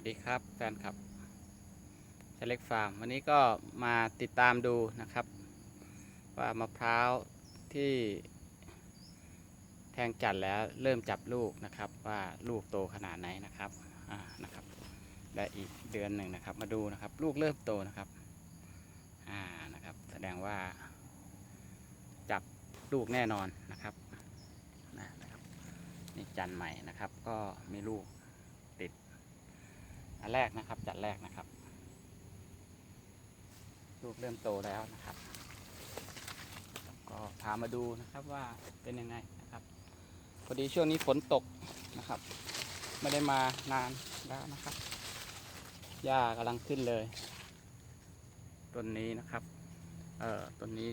วัสดีครับแฟนครับชเล็กฟาร์มวันนี้ก็มาติดตามดูนะครับ ว่ามะพร้าวที่แทงจันแล้วเริ่มจับลูกนะครับว่าลูกโตขนาดไหนนะครับอ่านะครับและอีกเดือนหนึ่งนะครับ มาดูนะครับลูกเริ่มโตนะครับอ่านะครับ แสดงว่า จับลูกแน่นอนนะครับนะครับนี่จันใหม่นะครับ ก็มีลูก นแรกนะครับจัดแรกนะครับ ลูกเริ่มโตแล้วนะครับ ก็พามาดูนะครับว่าเป็นยังไงนะครับ พอดีช่วงนี้ฝนตกนะครับ ไม่ได้มานานแล้วนะครับหญ้ากำลังขึ้นเลยต้นนี้นะครับ เอ่อต้นนี้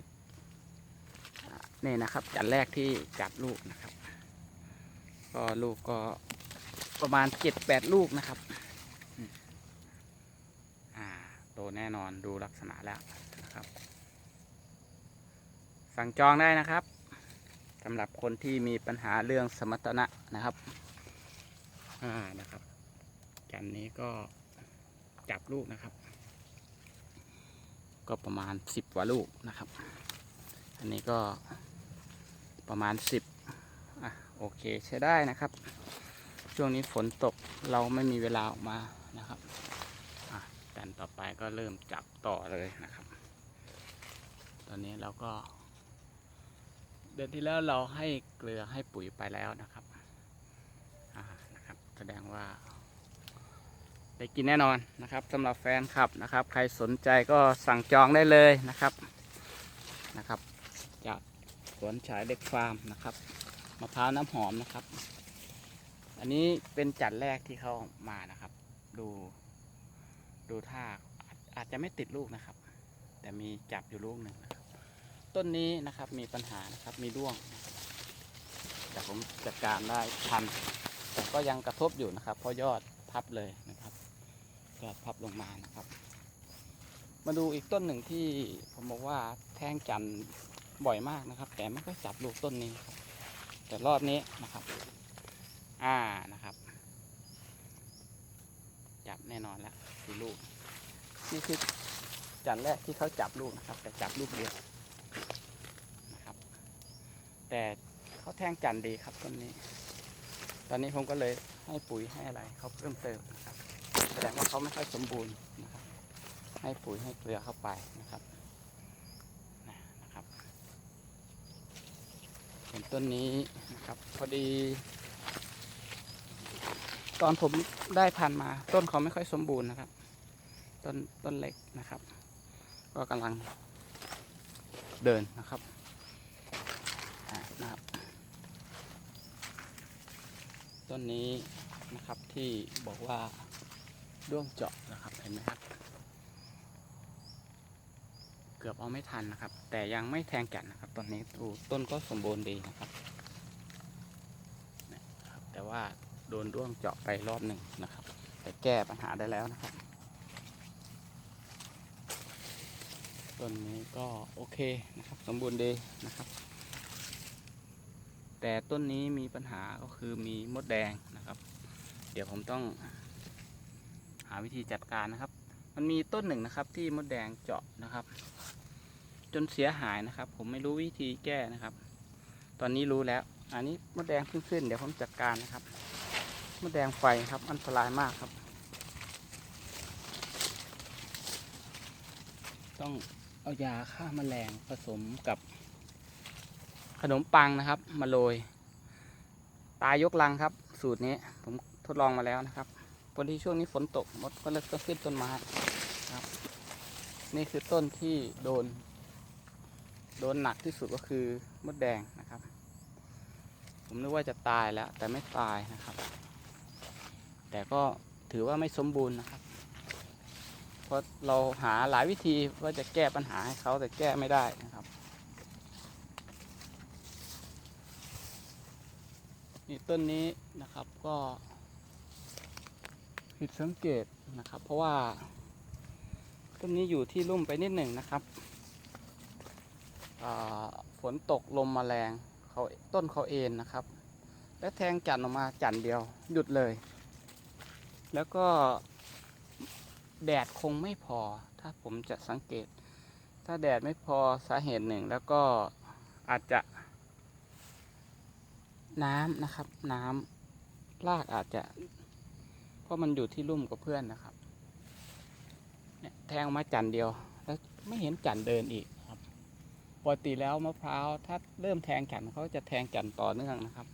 อ่านี่นะครับจัดแรกที่จับลูกนะครับ ก็ลูกก็ประมาณเจ็ดแปดลูกนะครับ อ่าโต แน่นอนดูลักษณะแล้วนะครับ สั่งจองได้นะครับสำหรับคนที่มีปัญหาเรื่องสมรรถนะนะครับอ่านะครับจันนี้ก็จับลูกนะครับ ก็ประมาณสิบกว่าลูกนะครับ อันนี้ก็ประมาณสิบอะโอเคใช้ได้นะครับ ช่วงนี้ฝนตกเราไม่มีเวลาออกมานะครับ ต่อไปก็เริ่มจับต่อเลยนะครับ ตอนนี้เราก็ เดือนที่แล้วเราให้เกลือให้ปุ๋ยไปแล้วนะครับนะครับ แสดงว่า ได้กินแน่นอนนะครับสำหรับแฟนคลับนะครับ ใครสนใจก็สั่งจองได้เลยนะครับนะครับ จากสวนฉายเด็กฟาร์มนะครับมะพร้าวน้ำหอมนะครับ อันนี้เป็นจัดแรกที่เขามานะครับ ดู ดูท่าอาจจะไม่ติดลูกนะครับ แต่มีจับอยู่ลูกหนึ่งนะครับ ต้นนี้นะครับมีปัญหานะครับมีร่วง แต่ผมจัดการได้ทัน แต่ก็ยังกระทบอยู่นะครับ เพราะยอดพับเลยนะครับยอดพับลงมานะครับ มาดูอีกต้นหนึ่งที่ผมบอกว่าแทงจันบ่อยมากนะครับ แต่ไม่ค่อยจับลูกต้นนี้ แต่รอบนี้นะครับ อ่านะครับ จับแน่นอนแล้วคือลูก นี่คือจันแรกที่เขาจับลูกนะครับ แต่จับลูกเดียวนะครับ แต่เขาแทงจันดีครับต้นนี้ ตอนนี้ผมก็เลยให้ปุ๋ยให้อะไรเขาเพิ่มเติมนะครับแสดงว่าเขาไม่ค่อยสมบูรณ์นะครับ ให้ปุ๋ยให้เกลือเข้าไปนะครับนะครับ เห็นต้นนี้นะครับ พอดี ตอนผมได้พันมา ต้นเขาไม่ค่อยสมบูรณ์นะครับ ต้นต้นเล็กนะครับ ก็กำลังเดินนะครับนะครับ ต้นนี้นะครับที่บอกว่าด้วงเจาะนะครับเห็นไหมครับ เกือบเอาไม่ทันนะครับ แต่ยังไม่แทงแกันนะครับต้นนี้ดูต้นก็สมบูรณ์ดีนะครับ แต่ว่า โดนด้วงเจาะไปรอบหนึ่งนะครับ แต่แก้ปัญหาได้แล้วนะครับต้นนี้ก็โอเคนะครับ สมบูรณ์ดีนะครับ แต่ต้นนี้มีปัญหาก็คือมีมดแดงนะครับ เดี๋ยวผมต้องหาวิธีจัดการนะครับ มันมีต้นหนึ่งนะครับที่มดแดงเจาะนะครับ จนเสียหายนะครับ ผมไม่รู้วิธีแก้นะครับ ตอนนี้รู้แล้ว อันนี้มดแดงเพิ่งขึ้นเดี๋ยวผมจัดการนะครับ มดแดงไฟครับ อันตรายมากครับ ต้องเอายาฆ่าแมลงผสมกับ ขนมปังนะครับ มาโรย ตายยกลังครับ สูตรนี้ผมทดลองมาแล้วนะครับพอดีช่วงนี้ฝนตกมดก็เลยต้องขึ้นต้นไม้ครับ นี่คือต้นที่โดน โดนหนักที่สุดก็คือมดแดงนะครับ ผมนึกว่าจะตายแล้ว แต่ไม่ตายนะครับ แต่ก็ถือว่าไม่สมบูรณ์นะครับ เพราะเราหาหลายวิธีว่าจะแก้ปัญหาให้เขาแต่แก้ไม่ได้นะครับ นี่ต้นนี้นะครับก็ผิดสังเกตนะครับ เพราะว่าต้นนี้อยู่ที่ลุ่มไปนิดหนึ่งนะครับฝนตกลมมาแรงเขาต้นเขาเอ็นนะครับ แล้วแทงจันออกมาจันเดียวหยุดเลย แล้วก็แดดคงไม่พอ ถ้าผมจะสังเกต ถ้าแดดไม่พอสาเหตุหนึ่ง แล้วก็อาจจะ น้ำนะครับ น้ำรากอาจจะ เพราะมันอยู่ที่ลุ่มกับเพื่อนนะครับเนี่ยแทงมาจันเดียว แล้วไม่เห็นจันเดินอีกครับปกติแล้วมะพร้าวถ้าเริ่มแทงจันเขาจะแทงจันต่อเนื่องนะครับ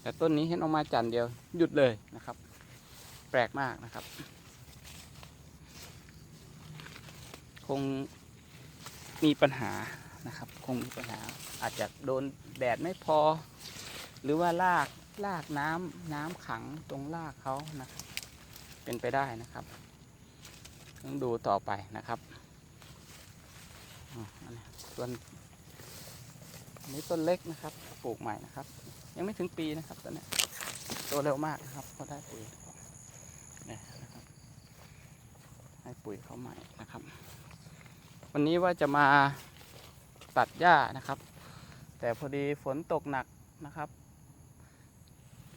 แต่ต้นนี้เห็นออกมาจันเดียวหยุดเลยนะครับ แปลกมากนะครับ คงมีปัญหานะครับ คงมีปัญหาอาจจะโดนแดดไม่พอ หรือว่ารากรากน้ำน้ำขังตรงรากเขานะครับ เป็นไปได้นะครับ ต้องดูต่อไปนะครับอ่าอันนี้ส่วนนี้ต้นเล็กนะครับ ปลูกใหม่นะครับ ยังไม่ถึงปีนะครับตอนนี้โตเร็วมากนะครับเพราได้ปุ๋ยนะครับ ให้ปุ๋ยเขาใหม่นะครับ วันนี้ว่าจะมาตัดหญ้านะครับ แต่พอดีฝนตกหนักนะครับ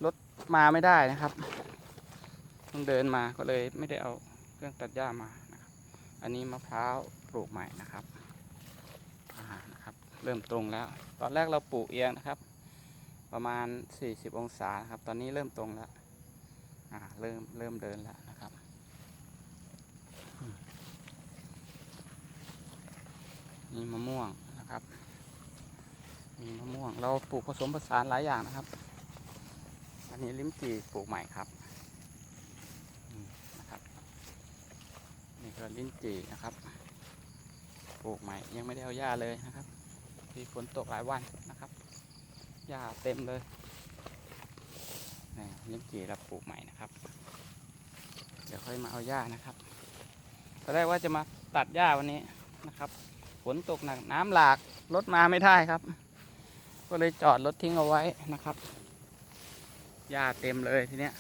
รถมาไม่ได้นะครับต้องเดินมาก็เลยไม่ได้เอาเครื่องตัดหญ้ามานะครับ อันนี้มะพร้าวปลูกใหม่นะครับอ่านะครับ เริ่มตรงแล้ว ตอนแรกเราปลูกเอียงนะครับ ประมาณ 40 องศานะครับ ตอนนี้เริ่มตรงแล้วอ่าเริ่มเริ่มเดินแล้วนะครับอืม นี่มะม่วงนะครับ มีมะม่วง เราปลูกผสมผสานหลายอย่างนะครับ อันนี้ลิ้มจี่ปลูกใหม่ครับนะครับนี่ก็ลิ้นจี่นะครับ ปลูกใหม่ยังไม่ได้เอาหญ้าเลยนะครับที่ฝนตกหลายวันนะครับหญ้าเต็มเลยนี่ลิ้นจี่เราปลูกใหม่นะครับเดี๋ยวค่อยมาเอาหญ้านะครับตอนแรกว่าจะมาตัดหญ้าวันนี้นะครับ นตกหนักน้ำหลากรถมาไม่ได้ครับ ก็เลยจอดรถทิ้งเอาไว้นะครับหญ้าเต็มเลยทีเนี้ย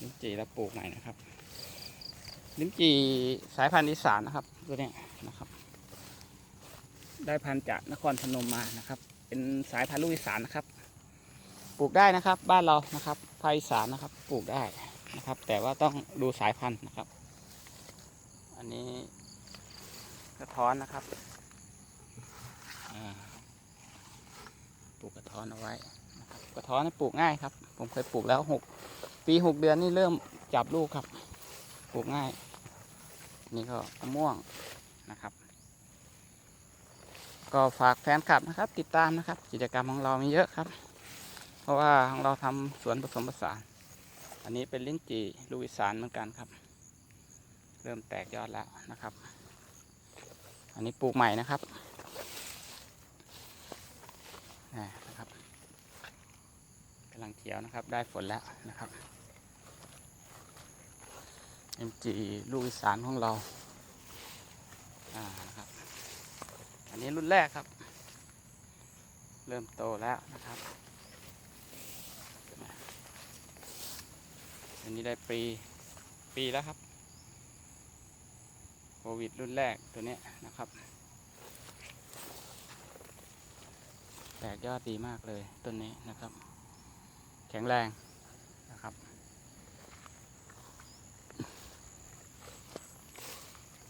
ลิ้นจี่เราปลูกใหม่นะครับ ลิ้นจี่สายพันธุ์อีสานนะครับตัวเนี้ยนะครับ ได้พันธุ์จากนครพนมมานะครับ เป็นสายพันธุ์ลูกอีสานนะครับ ปลูกได้นะครับ บ้านเรานะครับภาคอีสานนะครับ ปลูกได้ นะครับ แต่ว่าต้องดูสายพันธุ์นะครับ อันนี้กระท้อนนะครับปลูกกระท้อนเอาไว้นะครับกระท้อนนี่ปลูกง่ายครับ ผมเคยปลูกแล้วหกปีหกเดือนนี่เริ่มจับลูกครับ ปลูกง่าย นี่ก็มะม่วงนะครับ ก็ฝากแฟนคลับนะครับ ติดตามนะครับ กิจกรรมของเรามีเยอะครับ เพราะว่าของเราทำสวนผสมผสาน อันนี้เป็นลิ้นจี่ลูกอีสานเหมือนกันครับ เริ่มแตกยอดแล้วนะครับ อันนี้ปลูกใหม่นะครับนี่นะครับกำลังเขียวนะครับ ได้ฝนแล้วนะครับเอ็มจีลูกอีสานของเราอ่านะครับอันนี้รุ่นแรกครับ เริ่มโตแล้วนะครับ อันนี้ได้ปีปีแล้วครับโควิดรุ่นแรกตัวนี้นะครับ แตกยอดดีมากเลยต้นนี้นะครับ แข็งแรงนะครับ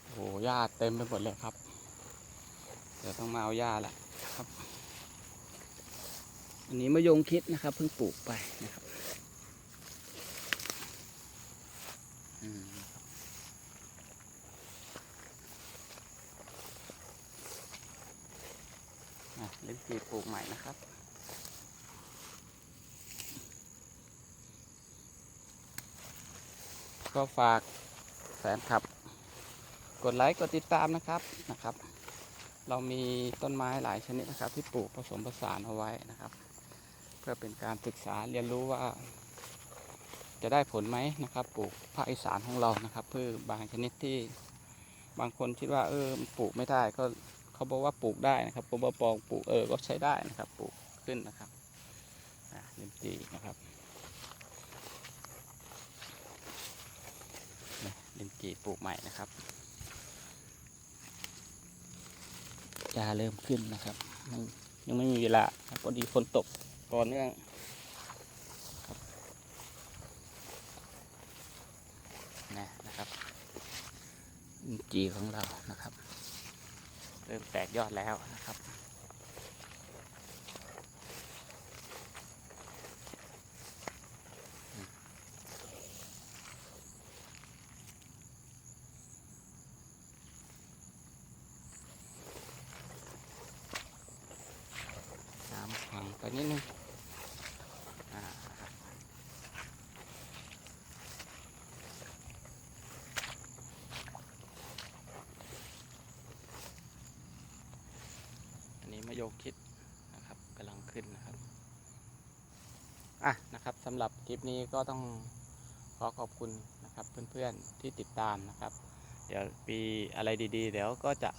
โอ้หหญ้าเต็มไปหมดเลยครับ เดี๋ยวต้องมาเอาหญ้าแหละครับ อันนี้มะยงคิดนะครับเพิ่งปลูกไปนะครับอืมอะ เล่นปีปลูกใหม่นะครับ ก็ฝากแฟนคลับ กดไลค์กดติดตามนะครับนะครับ เรามีต้นไม้หลายชนิดนะครับ ที่ปลูกผสมผสานเอาไว้นะครับ เพื่อเป็นการศึกษาเรียนรู้ว่า จะได้ผลไหมนะครับ ปลูกภาคอีสานของเรานะครับเพื่อบางชนิดที่บางคนคิดว่าเออปลูกไม่ได้ก็ เขาบอกว่าปลูกได้นะครับกรมประปองปลูกเออก็ใช้ได้นะครับปลูกขึ้นนะครับลิมจีนะครับลิมจีปลูกใหม่นะครับจะเริ่มขึ้นนะครับ ยังไม่มีเวลาพอดีฝนตกต่อเนื่องนะนะครับจีของเรา เริ่มแตกยอดแล้วนะครับ น้ำขังไปนิดนึงอ่าครับอันนี้มะโยง คิดนะครับกำลังขึ้นนะครับอะนะครับสำหรับคลิปนี้ก็ต้องขอขอบคุณนะครับเพื่อนๆที่ติดตามนะครับ เดี๋ยวปีอะไรดีๆ เดี๋ยวก็จะ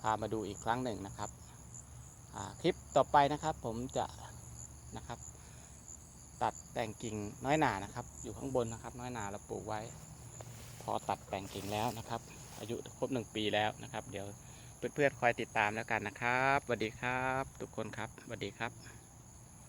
พามาดูอีกครั้งหนึ่งนะครับอ่าคลิปต่อไปนะครับผมจะนะครับ ตัดแต่งกิ่งน้อยหนานะครับ อยู่ข้างบนนะครับ น้อยหนาเราปลูกไว้ พอตัดแต่งกิ่งแล้วนะครับ อายุครบหนึ่งปีแล้วนะครับ เดี๋ยว เพื่อนๆคอยติดตามแล้วกันนะครับสวัสดีครับ ทุกคนครับสวัสดีครับ